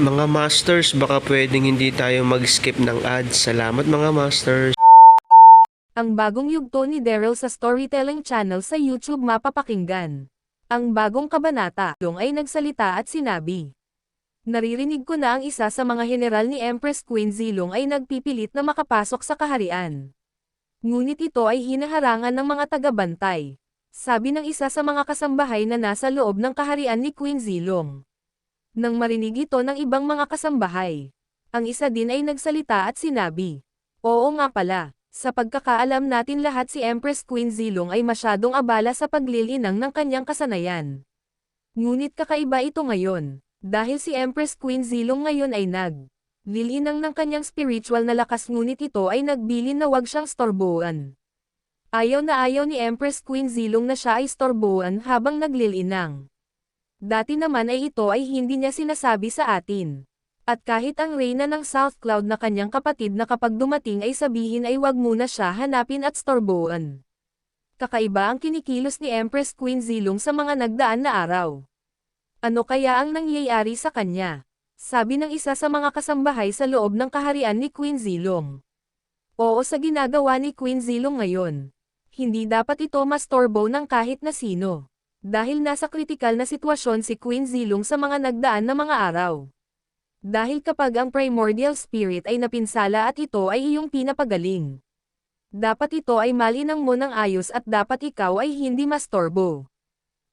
Mga Masters, baka pwedeng hindi tayo mag-skip ng ads. Salamat mga Masters. Ang bagong yugto ni Daryl sa storytelling channel sa YouTube mapapakinggan. Ang bagong kabanata, Long ay nagsalita at sinabi. Naririnig ko na ang isa sa mga general ni Empress Queen Zilong ay nagpipilit na makapasok sa kaharian. Ngunit ito ay hinaharangan ng mga tagabantay. Sabi ng isa sa mga kasambahay na nasa loob ng kaharian ni Queen Zilong. Nang marinig ito ng ibang mga kasambahay. Ang isa din ay nagsalita at sinabi. Oo nga pala. Sa pagkakaalam natin lahat si Empress Queen Zilong ay masyadong abala sa paglilinang ng kanyang kasanayan. Ngunit kakaiba ito ngayon, dahil si Empress Queen Zilong ngayon ay nag lilinang ng kanyang spiritual na lakas ngunit ito ay nagbilin na wag siyang storboan. Ayaw na ayaw ni Empress Queen Zilong na siya ay storboan habang naglilinang. Dati naman ay ito ay hindi niya sinasabi sa atin. At kahit ang reyna ng South Cloud na kanyang kapatid na kapag dumating ay sabihin ay wag muna siya hanapin at storboan. Kakaiba ang kinikilos ni Empress Queen Zilong sa mga nagdaan na araw. Ano kaya ang nangyayari sa kanya? Sabi ng isa sa mga kasambahay sa loob ng kaharian ni Queen Zilong. Oo sa ginagawa ni Queen Zilong ngayon. Hindi dapat ito mastorbo ng kahit na sino. Dahil nasa kritikal na sitwasyon si Queen Zilong sa mga nagdaan na mga araw. Dahil kapag ang primordial spirit ay napinsala at ito ay iyong pinapagaling. Dapat ito ay malinang mo ng ayos at dapat ikaw ay hindi mastorbo.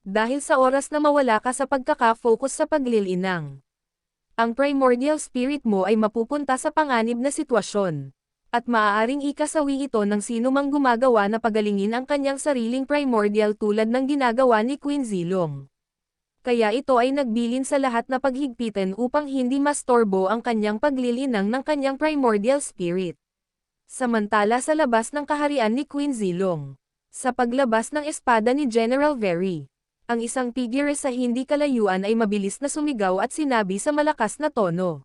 Dahil sa oras na mawala ka sa pagkaka-focus sa paglilinang. Ang primordial spirit mo ay mapupunta sa panganib na sitwasyon. At maaaring ikasawi ito ng sino mang gumagawa na pagalingin ang kanyang sariling primordial tulad ng ginagawa ni Queen Zilong kaya ito ay nagbilin sa lahat na paghigpitan upang hindi mastorbo ang kanyang paglilinang ng kanyang primordial spirit. Samantala sa labas ng kaharian ni Queen Zilong, sa paglabas ng espada ni General Very, ang isang figure sa hindi kalayuan ay mabilis na sumigaw at sinabi sa malakas na tono.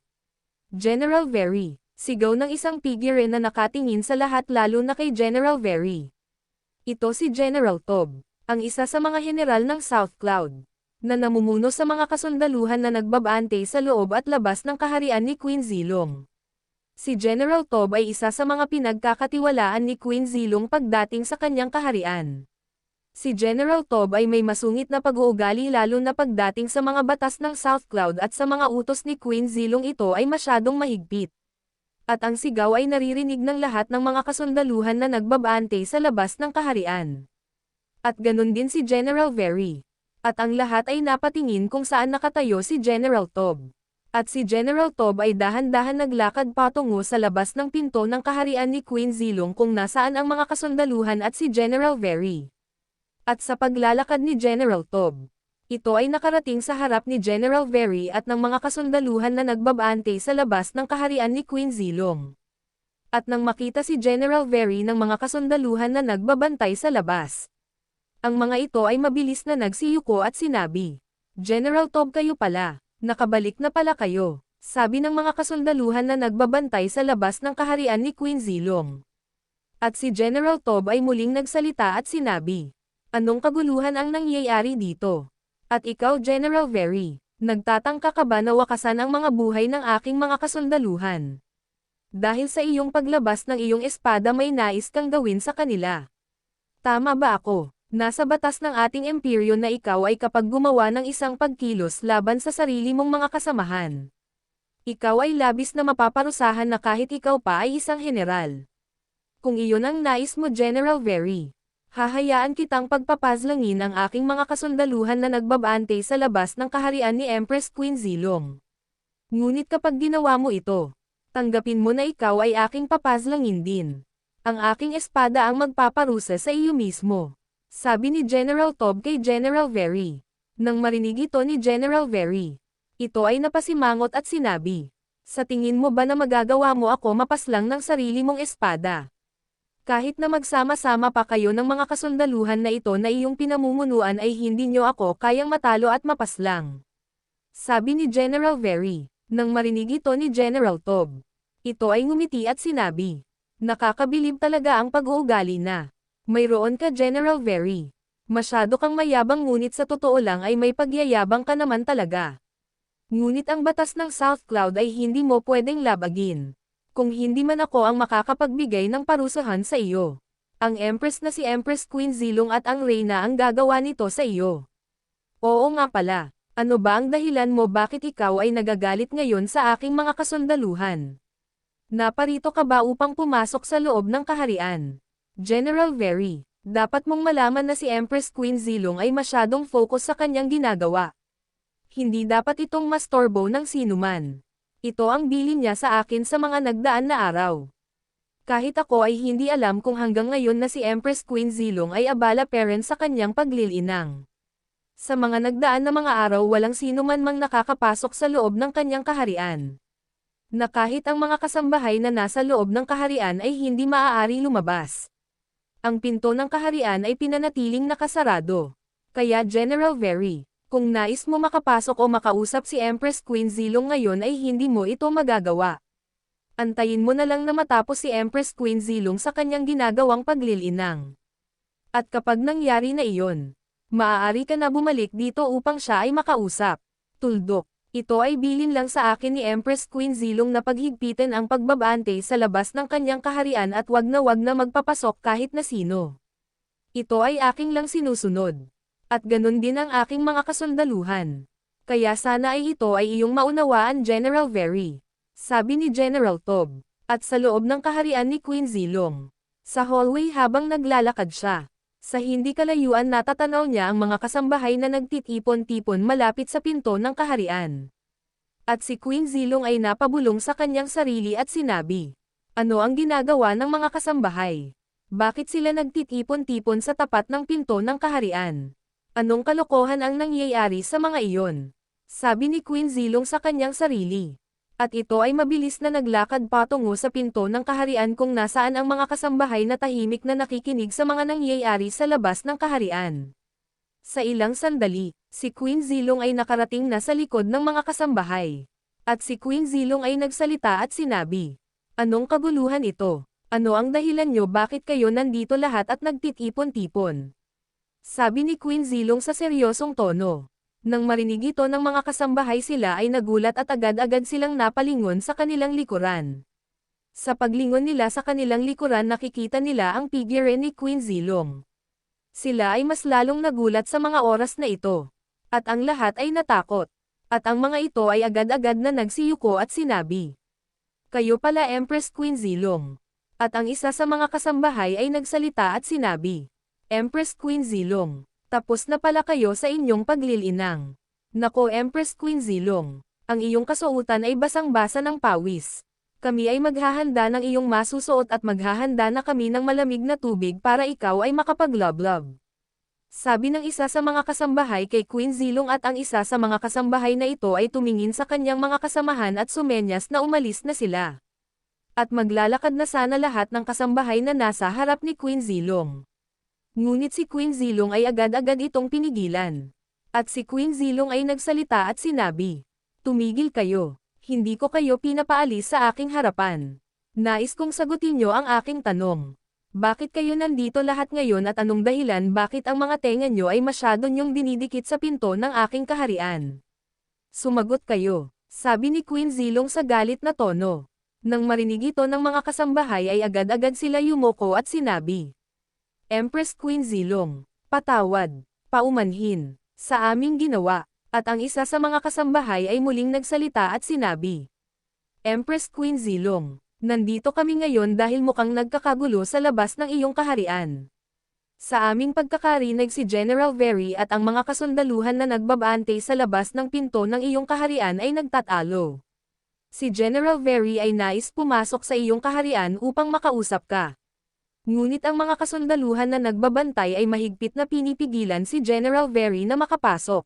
General Very, sigaw ng isang figure na nakatingin sa lahat lalo na kay General Very. Ito si General Tob, ang isa sa mga general ng South Cloud na namumuno sa mga kasundaluhan na nagbabante sa loob at labas ng kaharian ni Queen Zilong. Si General Tob ay isa sa mga pinagkakatiwalaan ni Queen Zilong pagdating sa kanyang kaharian. Si General Tob ay may masungit na pag-uugali lalo na pagdating sa mga batas ng South Cloud at sa mga utos ni Queen Zilong ito ay masyadong mahigpit. At ang sigaw ay naririnig ng lahat ng mga kasundaluhan na nagbabante sa labas ng kaharian. At ganun din si General Very at ang lahat ay napatingin kung saan nakatayo si General Tob. At si General Tob ay dahan-dahan naglakad patungo sa labas ng pinto ng kaharian ni Queen Zilong kung nasaan ang mga kasundaluhan at si General Very. At sa paglalakad ni General Tob, ito ay nakarating sa harap ni General Very at ng mga kasundaluhan na nagbabante sa labas ng kaharian ni Queen Zilong. At nang makita si General Very ng mga kasundaluhan na nagbabantay sa labas, ang mga ito ay mabilis na nagsiyuko at sinabi, General Tob kayo pala, nakabalik na pala kayo, sabi ng mga kasundaluhan na nagbabantay sa labas ng kaharian ni Queen Zilong. At si General Tob ay muling nagsalita at sinabi, Anong kaguluhan ang nangyayari dito? At ikaw General Very, nagtatangka ka ba na wakasan ang mga buhay ng aking mga kasundaluhan? Dahil sa iyong paglabas ng iyong espada may nais kang gawin sa kanila. Tama ba ako? Nasa batas ng ating imperyo na ikaw ay kapag gumawa ng isang pagkilos laban sa sarili mong mga kasamahan. Ikaw ay labis na mapaparusahan na kahit ikaw pa ay isang general. Kung iyon ang nais mo General Very, hahayaan kitang pagpapazlangin ang aking mga kasundaluhan na nagbabante sa labas ng kaharian ni Empress Queen Zilong. Ngunit kapag ginawa mo ito, tanggapin mo na ikaw ay aking papazlangin din. Ang aking espada ang magpaparusa sa iyo mismo. Sabi ni General Tob kay General Very. Nang marinig ito ni General Very, ito ay napasimangot at sinabi, Sa tingin mo ba na magagawa mo ako mapaslang ng sarili mong espada? Kahit na magsama-sama pa kayo ng mga kasundaluhan na ito na iyong pinamumunuan ay hindi nyo ako kayang matalo at mapaslang. Sabi ni General Very, nang marinig ito ni General Tob. Ito ay ngumiti at sinabi, Nakakabilib talaga ang pag-uugali na. Mayroon ka General Very. Masyado kang mayabang ngunit sa totoo lang ay may pagyayabang ka naman talaga. Ngunit ang batas ng South Cloud ay hindi mo pwedeng labagin. Kung hindi man ako ang makakapagbigay ng parusahan sa iyo. Ang Empress na si Empress Queen Zilong at ang Reyna ang gagawa nito sa iyo. Oo nga pala. Ano ba ang dahilan mo bakit ikaw ay nagagalit ngayon sa aking mga kasundaluhan? Naparito ka ba upang pumasok sa loob ng kaharian? General Very, dapat mong malaman na si Empress Queen Zilong ay masyadong focus sa kanyang ginagawa. Hindi dapat itong mastorbo ng sinuman. Ito ang bilin niya sa akin sa mga nagdaan na araw. Kahit ako ay hindi alam kung hanggang ngayon na si Empress Queen Zilong ay abala parent sa kanyang paglilinang. Sa mga nagdaan na mga araw walang sino man mang nakakapasok sa loob ng kanyang kaharian. Na kahit ang mga kasambahay na nasa loob ng kaharian ay hindi maaari lumabas. Ang pinto ng kaharian ay pinanatiling nakasarado. Kaya General Very, kung nais mo makapasok o makausap si Empress Queen Zilong ngayon ay hindi mo ito magagawa. Antayin mo na lang na matapos si Empress Queen Zilong sa kanyang ginagawang paglilinang. At kapag nangyari na iyon, maaari ka na bumalik dito upang siya ay makausap. Tuldok, ito ay bilin lang sa akin ni Empress Queen Zilong na paghigpitin ang pagbabante sa labas ng kanyang kaharian at wag na wag na magpapasok kahit na sino. Ito ay aking lang sinusunod. At ganun din ang aking mga kasundaluhan. Kaya sana ay ito ay iyong maunawaan General Very. Sabi ni General Tob. At sa loob ng kaharian ni Queen Zilong. Sa hallway habang naglalakad siya. Sa hindi kalayuan natatanaw niya ang mga kasambahay na nagtitipon-tipon malapit sa pinto ng kaharian. At si Queen Zilong ay napabulong sa kanyang sarili at sinabi, Ano ang ginagawa ng mga kasambahay? Bakit sila nagtitipon-tipon sa tapat ng pinto ng kaharian? Anong kalokohan ang nangyayari sa mga iyon? Sabi ni Queen Zilong sa kanyang sarili. At ito ay mabilis na naglakad patungo sa pinto ng kaharian kung nasaan ang mga kasambahay na tahimik na nakikinig sa mga nangyayari sa labas ng kaharian. Sa ilang sandali, si Queen Zilong ay nakarating na sa likod ng mga kasambahay. At si Queen Zilong ay nagsalita at sinabi, Anong kaguluhan ito? Ano ang dahilan nyo bakit kayo nandito lahat at nagtitipon-tipon? Sabi ni Queen Zilong sa seryosong tono. Nang marinig ito ng mga kasambahay sila ay nagulat at agad-agad silang napalingon sa kanilang likuran. Sa paglingon nila sa kanilang likuran nakikita nila ang figure ni Queen Zilong. Sila ay mas lalong nagulat sa mga oras na ito. At ang lahat ay natakot. At ang mga ito ay agad-agad na nagsiyuko at sinabi. Kayo pala Empress Queen Zilong. At ang isa sa mga kasambahay ay nagsalita at sinabi. Empress Queen Zilong. Tapos na pala kayo sa inyong paglilinang. Nako Empress Queen Zilong, ang iyong kasuotan ay basang-basa ng pawis. Kami ay maghahanda ng iyong masusuot at maghahanda na kami ng malamig na tubig para ikaw ay makapaglob-lob. Sabi ng isa sa mga kasambahay kay Queen Zilong at ang isa sa mga kasambahay na ito ay tumingin sa kanyang mga kasamahan at sumenyas na umalis na sila. At maglalakad na sana lahat ng kasambahay na nasa harap ni Queen Zilong. Ngunit si Queen Zilong ay agad-agad itong pinigilan. At si Queen Zilong ay nagsalita at sinabi, Tumigil kayo, hindi ko kayo pinapaalis sa aking harapan. Nais kong sagutin nyo ang aking tanong. Bakit kayo nandito lahat ngayon at anong dahilan bakit ang mga tenga nyo ay masyado nyong dinidikit sa pinto ng aking kaharian? Sumagot kayo, sabi ni Queen Zilong sa galit na tono. Nang marinig ito ng mga kasambahay ay agad-agad sila yumoko at sinabi, Empress Queen Zilong, patawad, paumanhin, sa aming ginawa, at ang isa sa mga kasambahay ay muling nagsalita at sinabi. Empress Queen Zilong, nandito kami ngayon dahil mukhang nagkakagulo sa labas ng iyong kaharian. Sa aming pagkakarinig si General Very at ang mga kasundaluhan na nagbabante sa labas ng pinto ng iyong kaharian ay nagtatalo. Si General Very ay nais pumasok sa iyong kaharian upang makausap ka. Ngunit ang mga kasundaluhan na nagbabantay ay mahigpit na pinipigilan si General Very na makapasok.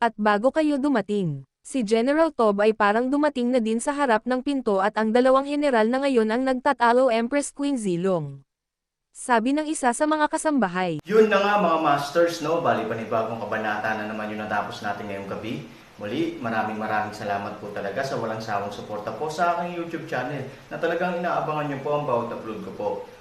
At bago kayo dumating, si General Tob ay parang dumating na din sa harap ng pinto at ang dalawang general na ngayon ang nagtatalo Empress Queen Zilong. Sabi ng isa sa mga kasambahay. Yun na nga mga masters, no? Bali panibagong kabanata na naman yung natapos natin ngayong gabi. Muli, maraming maraming salamat po talaga sa walang sawang suporta po sa aking YouTube channel na talagang inaabangan nyo po ang bawat upload ko po.